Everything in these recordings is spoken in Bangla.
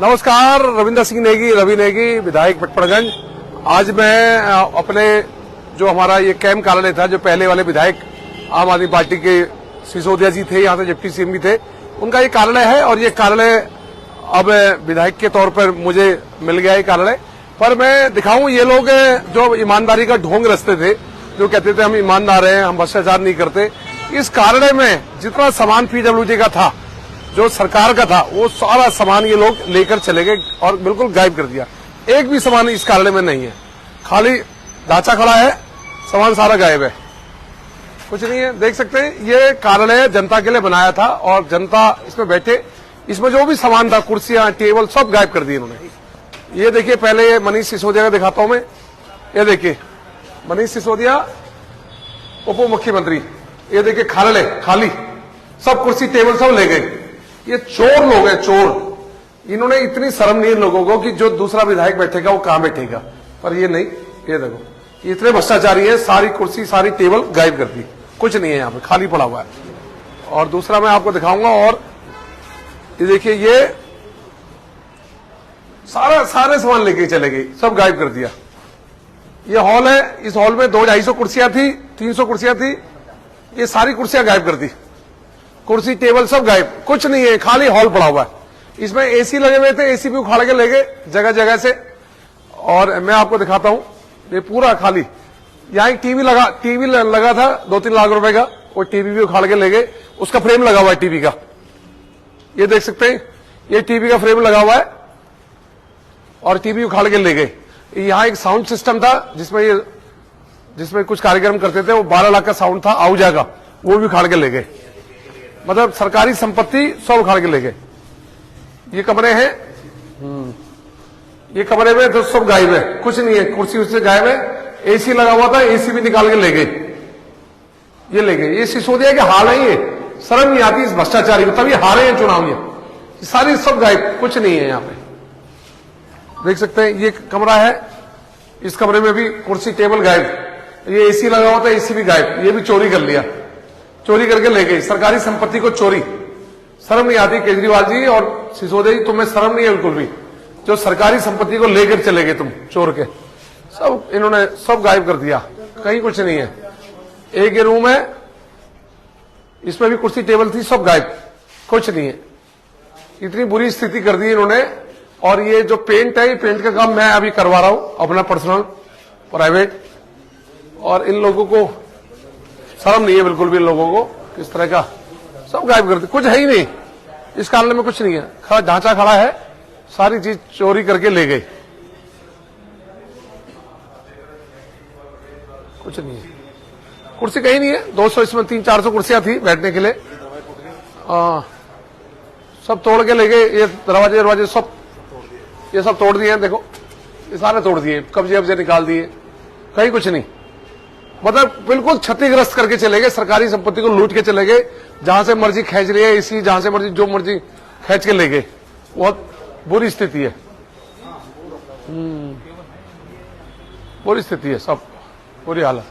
नमस्कार, रविंदर सिंह नेगी, रवि नेगी, विधायक पटपड़गंज आज मैं अपने जो हमारा ये कैंप कार्यालय था, जो पहले वाले विधायक आम आदमी पार्टी के सिसोदिया जी थे, यहाँ से डिप्टी सीएम भी थे, उनका ये कार्यालय है और ये कार्यालय अब विधायक के तौर पर मुझे मिल गया ये कार्यालय। पर मैं दिखाऊँ, ये लोग, जो ईमानदारी का ढोंग रचते थे, जो कहते थे हम ईमानदार हैं, हम भ्रष्टाचार नहीं करते, इस कार्यालय में जितना सामान पीडब्ल्यूडी का था जो सरकार का था, वो सारा सामान ये लोग लेकर चले गए और बिल्कुल गायब कर दिया। एक भी सामान इस कार्यालय में नहीं है। खाली ढांचा खड़ा है, सामान सारा गायब है। कुछ नहीं है, देख सकते हैं, ये कार्यालय जनता के लिए बनाया था और जनता इसमें बैठे, इसमें जो भी सामान था, कुर्सियाँ, टेबल, सब गायब कर दिए इन्होंने। ये देखिए, पहले मनीष सिसोदिया का दिखाता हूँ मैं। ये देखिए, मनीष सिसोदिया उप मुख्यमंत्री ये देखिए कार्यालय खाली। सब कुर्सी, टेबल सब ले गए। ये चोर लोग हैं, चोर। इन्होंने इतनी शर्म नहीं लोगों को कि जो दूसरा विधायक बैठेगा, वो कहाँ बैठेगा? पर ये नहीं, ये देखो, इतने भ्रष्टाचारी है, सारी कुर्सी, सारी टेबल गायब कर दी। कुछ नहीं है यहाँ पे, खाली पड़ा हुआ है। और दूसरा मैं आपको दिखाऊँगा, और ये देखिए, ये सारा, सारे सामान लेके चले गई सब गायब कर दिया। ये हॉल है, इस हॉल में दो ढाई सौ कुर्सियाँ थी, तीन सौ कुर्सियाँ थी, ये सारी कुर्सियाँ गायब कर दी। कुर्सी, टेबल सब गायब। कुछ नहीं है, खाली हॉल पड़ा हुआ है। इसमें एसी लगे हुए थे एसी भी उखाड़ के ले गए, जगह जगह से। और मैं आपको दिखाता हूँ, ये पूरा खाली। यहाँ एक टीवी लगा टीवी लगा था दो तीन लाख रुपए का। वो टीवी भी उखाड़ के ले गए। उसका फ्रेम लगा हुआ है टीवी का। ये देख सकते हैं, ये टीवी का फ्रेम लगा हुआ है। और टीवी उखाड़ के ले गए। यहाँ एक साउंड सिस्टम था, जिसमें ये, जिसमें कुछ कार्यक्रम करते थे, वो बारह लाख का साउंड था आउजा का। वो भी उखाड़ के ले गए। मतलब सरकारी संपत्ति सब उखाड़ के ले गए ये कमरे हैं। ये कमरे में तो सब गायब है। कुछ नहीं है। कुर्सी उससे गायब है। एसी लगा हुआ था एसी भी निकाल के ले गए ये ले गए ये सिसोदिया के हाल है। ये शर्म नहीं आती इस भ्रष्टाचारी को। तभी हारे हैं चुनाव ये सारी सब गायब। कुछ नहीं है यहाँ पे। देख सकते हैं, ये कमरा है। इस कमरे में भी कुर्सी, टेबल गायब। ये एसी लगा हुआ था एसी भी गायब। ये भी चोरी कर लिया। चोरी करके ले गई। सरकारी संपत्ति को चोरी। शर्म नहीं आती केजरीवाल जी और सिसोदिया जी, तुम्हें शर्म नहीं है बिल्कुल भी। जो सरकारी संपत्ति को लेकर चले गए तुम, चोर के। सब इन्होंने सब गायब कर दिया। कहीं कुछ नहीं है। एक ये रूम है। इसमें भी कुर्सी टेबल थी, सब गायब। कुछ नहीं है। इतनी बुरी स्थिति कर दी इन्होंने। और ये जो पेंट है, ये पेंट का काम मैं अभी करवा रहा हूँ, अपना पर्सनल प्राइवेट और इन लोगों को शर्म नहीं है बिल्कुल भी लोगों को किस तरह का। सब गायब कर दी कुछ है ही नहीं। इस कार्यालय में कुछ नहीं है। खड़ा ढांचा खड़ा है सारी चीज़ चोरी करके ले गई। कुछ नहीं है। कुर्सी कहीं नहीं है 200 इसमें तीन चार सौ कुर्सियाँ थी बैठने के लिए। आ, सब तोड़ के ले गए ये दरवाजे दरवाजे सब ये सब तोड़ दिए हैं देखो। ये सारे तोड़ दिए कब्जे वब्जे निकाल दिए। कहीं कुछ नहीं। मतलब बिल्कुल क्षतिग्रस्त करके चले गए सरकारी संपत्ति को लूट के चले गए। जहाँ से मर्ज़ी खेच रही है इसी जहाँ से मर्ज़ी जो मर्ज़ी खेच के ले गए। बहुत बुरी स्थिति है। हम्म, बुरी स्थिति है सब बुरी हालत।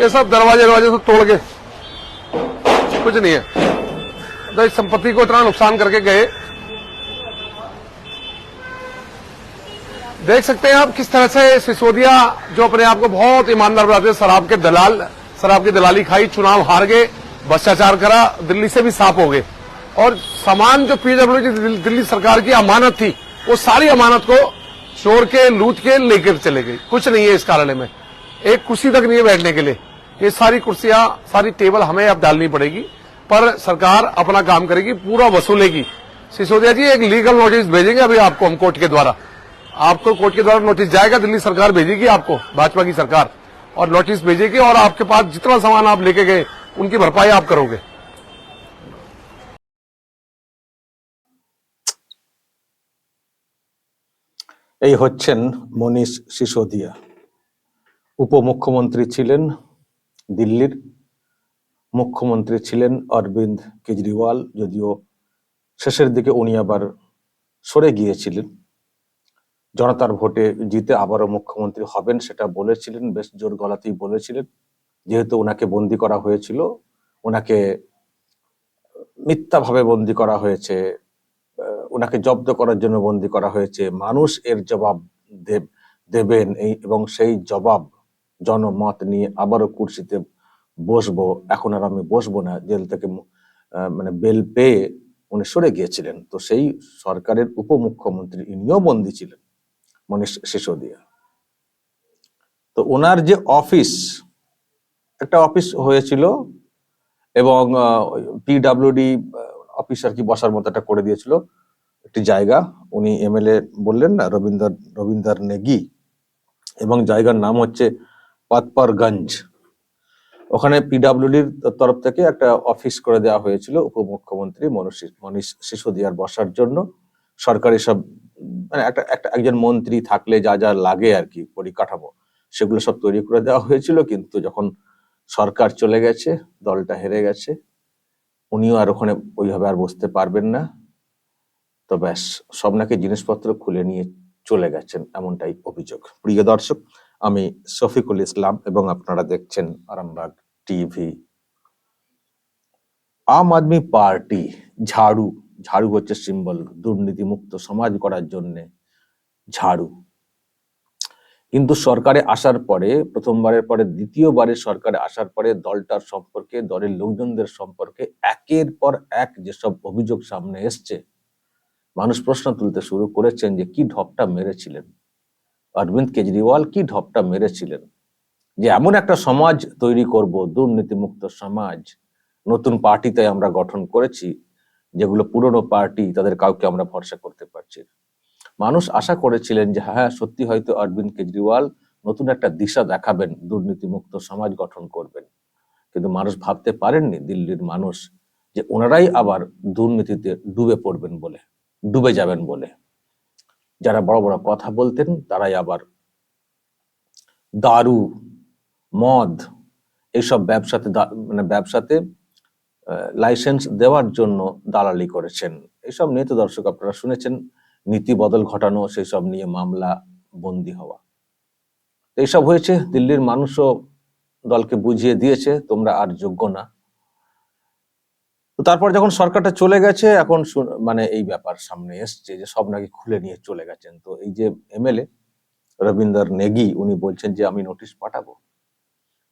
ये सब दरवाजे दरवाजे सब तोड़ के कुछ नहीं है। तो संपत्ति को इतना नुकसान करके गए देख सकते हैं आप किस तरह से सिसोदिया, जो अपने आप को बहुत ईमानदार बताते हैं, शराब के दलाल, शराब की दलाली खाई, चुनाव हार गए, भ्रष्टाचार करा, दिल्ली से भी साफ़ हो गए। और सामान जो पीडब्ल्यू दिल्ली दिल्ली सरकार की अमानत थी, वो सारी अमानत को चोर के, लूट के लेकर चले गए। कुछ नहीं है इस कार्यालय में। एक कुर्सी तक नहीं है बैठने के लिए। ये सारी कुर्सियाँ, सारी टेबल हमें अब डालनी पड़ेगी, पर सरकार अपना काम करेगी, पूरा वसूलेगी। सिसोदिया जी, एक लीगल नोटिस भेजेंगे अभी आपको हम कोर्ट के द्वारा। आपको कोर्ट के द्वारा नोटिस जाएगा दिल्ली सरकार भेजेगी आपको भाजपा की सरकार और नोटिस भेजेगी और आपके पास जितना सामान आप लेके गए उनकी भरपाई आप करोगे এই হচ্ছেন মনীষ সিসোদিয়া উপমুখ্যমন্ত্রী ছিলেন দিল্লির মুখ্যমন্ত্রী ছিলেন অরবিন্দ কেজরিওয়াল যদিও শেষের দিকে উনি আবার সরে গিয়েছিলেন জনতার ভোটে জিতে আবারও মুখ্যমন্ত্রী হবেন সেটা বলেছিলেন, বেশ জোর গলাতেই বলেছিলেন। যেহেতু ওনাকে বন্দি করা হয়েছিল, ওনাকে মিথ্যাভাবে বন্দি করা হয়েছে ওনাকে জব্দ করার জন্য বন্দি করা হয়েছে, মানুষ এর জবাব দেব- দেবেন এই এবং সেই জবাব জনমত নিয়ে আবারও কুর্সিতে বসবো। এখন আর আমি বসবো না, জেল থেকে মানে বেল পেয়ে উনি সরে গিয়েছিলেন। তো সেই সরকারের উপমুখ্যমন্ত্রী, ইনিও বন্দী ছিলেন। মনীষ সিসোদিয়া তো ওনার যে অফিস, একটা অফিস হয়েছিল এবং পিডাব্লিউডি অফিস আর কি বসার মতো একটা করে দিয়েছিল। একটি জায়গা, উনি এমএলএ বললেন না, রবীন্দ্র রবীন্দ্র নেগি এবং জায়গার নাম হচ্ছে পাতপারগঞ্জ। ওখানে পিডাব্লিউডির তরফ থেকে একটা অফিস করে দেওয়া হয়েছিল, উপমুখ্যমন্ত্রী মনীষ মনীষ সিসোদিয়ার বসার জন্য। সরকারি সব মানে একটা একটা একজন মন্ত্রী থাকলে যা যা লাগে আর কি, পরিকাঠামো, সেগুলো সব তৈরি করে দেওয়া হয়েছিল, কিন্তু যখন সরকার চলে গেছে, দলটা হেরে গেছে, উনিও আর ওখানে ওইভাবে আর বসতে পারবেন না। তো ব্যাস, সব নাকি জিনিসপত্র খুলে নিয়ে চলে গেছেন, এমনটাই অভিযোগ। প্রিয় দর্শক, আমি শফিকুল ইসলাম এবং আপনারা দেখছেন আরামবাগ টিভি। আম আদমি পার্টি, ঝাড়ু ঝাড়ু হচ্ছে সিম্বল দুর্নীতিমুক্ত সমাজ করার জন্যে ঝাড়ু। কিন্তু সরকারে আসার পরে, প্রথমবারের পরে দ্বিতীয়বারে সরকারে আসার পরে দলটার সম্পর্কে, দলের লোকজনদের সম্পর্কে একের পর এক যেসব অভিযোগ সামনে এসছে, মানুষ প্রশ্ন তুলতে শুরু করেছেন যে কি ঢপটা মেরেছিলেন? অরবিন্দ কেজরিওয়াল কি ঢপটা মেরেছিলেন? যে এমন একটা সমাজ তৈরি করব, দুর্নীতিমুক্ত সমাজ, নতুন পার্টিতে আমরা গঠন করেছি যেগুলো পুরনো পার্টি তাদের কাউকে আমরা ভরসা করতে পারছি। মানুষ আশা করেছিলেন যে হ্যাঁ সত্যি হয়তো অরবিন্দ কেজরিওয়াল নতুন একটা দিশা দেখাবেন, দুর্নীতিমুক্ত সমাজ গঠন করবেন কিন্তু মানুষ ভাবতে পারেননি, দিল্লির মানুষ, যে ওনারাই আবার দুর্নীতিতে ডুবে পড়বেন বলে, ডুবে যাবেন বলে যারা বড় বড় কথা বলতেন, তারাই আবার দারু, মদ এইসব ব্যবসাতে মানে ব্যবসাতে লাইসেন্স দেওয়ার জন্য দালালি করেছেন। এসব নিয়ে তো দর্শক আপনারা শুনেছেন, নীতি বদল ঘটানো সেই সব নিয়ে মামলা বন্দি হওয়া। এইসব হয়েছে, দিল্লির মানুষও দলকে বুঝিয়ে দিয়েছে, তোমরা আর যোগ্য না। তো তারপর যখন সরকারটা চলে গেছে, এখন মানে এই ব্যাপার সামনে এসছে যে সব নাকি খুলে নিয়ে চলে গেছেন। তো এই যে এমএলএ রবীন্দ্র নেগি, উনি বলছেন যে, আমি নোটিশ পাঠাবো।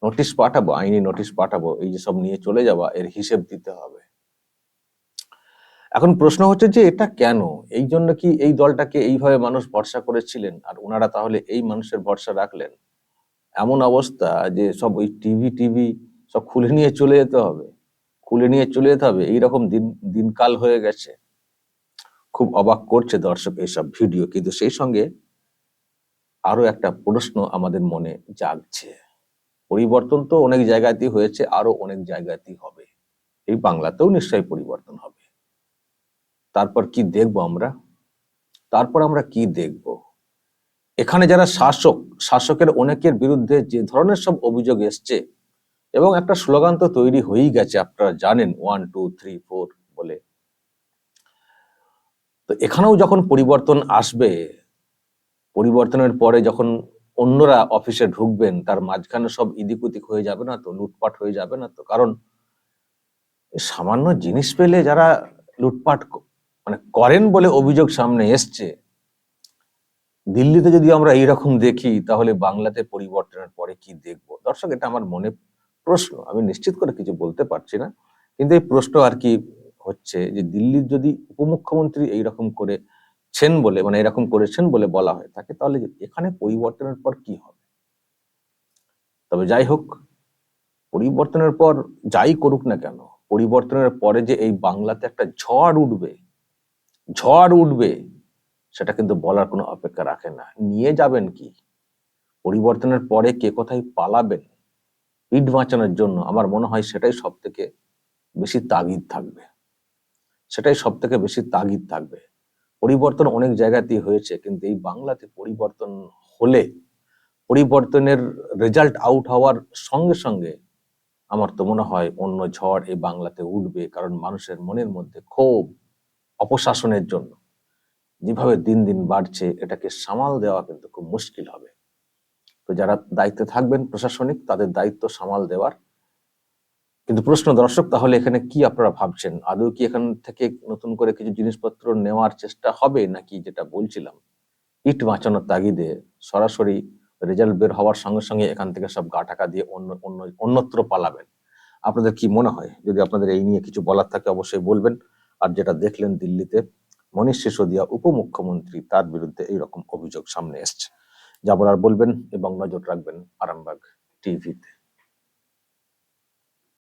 নোটিশ পাঠাবো, আইনি নোটিশ পাঠাবো, এই যে সব নিয়ে চলে যাওয়া, এর হিসেব দিতে হবে। এখন প্রশ্ন হচ্ছে যে এটা কেন? এই জন্য কি এই দলটাকে এইভাবে মানুষ ভরসা করেছিলেন? আর ওনারা তাহলে এই মানুষের ভরসা রাখলেন? এমন অবস্থা যে সব ওই টিভি টিভি সব খুলে নিয়ে চলে যেতে হবে। খুলে নিয়ে চলে যেতে হবে। এইরকম দিন, দিনকাল হয়ে গেছে। খুব অবাক করছে দর্শক এইসব ভিডিও। কিন্তু সেই সঙ্গে আরও একটা প্রশ্ন আমাদের মনে জাগছে। পরিবর্তন তো অনেক জায়গাতেই হয়েছে, আরও অনেক জায়গাতেই হবে। এই বাংলাতেও নিশ্চয়ই পরিবর্তন হবে। তারপর কি দেখব আমরা? তারপর আমরা কি দেখব? এখানে যারা শাসক, শাসকের অনেকের বিরুদ্ধে যে ধরনের সব অভিযোগ এসছে, এবং একটা স্লোগান তো তৈরি হয়েই গেছে, আপনারা জানেন ওয়ান টু থ্রি ফোর বলে। তো এখানেও যখন পরিবর্তন আসবে, পরিবর্তনের পরে যখন অন্যরা অফিসে ঢুকবেন, তার মাঝখানে সব ইদিক উদিক হয়ে যাবে না তো, লুটপাট হয়ে যাবে না তো। কারণ সামান্য জিনিস পেলে যারা লুটপাট মানে করেন বলে অভিযোগ সামনে এসছে, দিল্লিতে যদি আমরা এইরকম দেখি, তাহলে বাংলাতে পরিবর্তনের পরে কি দেখব? দর্শক, এটা আমার মনে প্রশ্ন, আমি নিশ্চিত করে কিছু বলতে পারছি না। কিন্তু এই প্রশ্ন আর কি হচ্ছে যে, দিল্লির যদি উপমুখ্যমন্ত্রী এইরকম করে ছেন বলে মানে এরকম করেছেন বলে বলা হয় থাকে, তাহলে এখানে পরিবর্তনের পর কি হবে? তবে যাই হোক, পরিবর্তনের পর যাই করুক না কেন, পরিবর্তনের পরে যে এই বাংলাতে একটা ঝড় উঠবে ঝড় উঠবে, সেটা কিন্তু বলার কোনো অপেক্ষা রাখে না। নিয়ে যাবেন কি? পরিবর্তনের পরে কে কোথায় পালাবেন? পিঠ বাঁচানোর জন্য আমার মনে হয় সেটাই সব থেকে বেশি তাগিদ থাকবে। সেটাই সব থেকে বেশি তাগিদ থাকবে। পরিবর্তন অনেক জায়গাতেই হয়েছে, কিন্তু এই বাংলাতে পরিবর্তন হলে পরিবর্তনের রেজাল্ট আউট হওয়ার সঙ্গে সঙ্গে আমার তো মনে হয় অন্য ঝড় এই বাংলাতে উঠবে, কারণ মানুষের মনের মধ্যে ক্ষোভ অপশাসনের জন্য। যেভাবে দিন দিন বাড়ছে, এটাকে সামাল দেওয়া কিন্তু খুব মুশকিল হবে। তো যারা দায়িত্বে থাকবেন প্রশাসনিক, তাদের দায়িত্ব সামাল দেওয়ার কিন্তু প্রশ্ন, দর্শক, তাহলে এখানে কি আপনারা ভাবছেন? আদৌ কি এখান থেকে নতুন করে কিছু জিনিসপত্র নেওয়ার চেষ্টা হবে? নাকি যেটা বলছিলাম, ইট বাঁচানোর তাগিদে সরাসরি রেজাল্ট বের হওয়ার সঙ্গে সঙ্গে এখান থেকে সব গা টাকা দিয়ে অন্য অন্য, অন্যত্র পালাবেন? আপনাদের কি মনে হয়? যদি আপনাদের এই নিয়ে কিছু বলার থাকে, অবশ্যই বলবেন। আর যেটা দেখলেন দিল্লিতে, মনীষ সিসোদিয়া উপমুখ্যমন্ত্রী তার বিরুদ্ধে এইরকম অভিযোগ সামনে এসছে। যা বলার বলবেন এবং নজর রাখবেন আরামবাগ টিভিতে।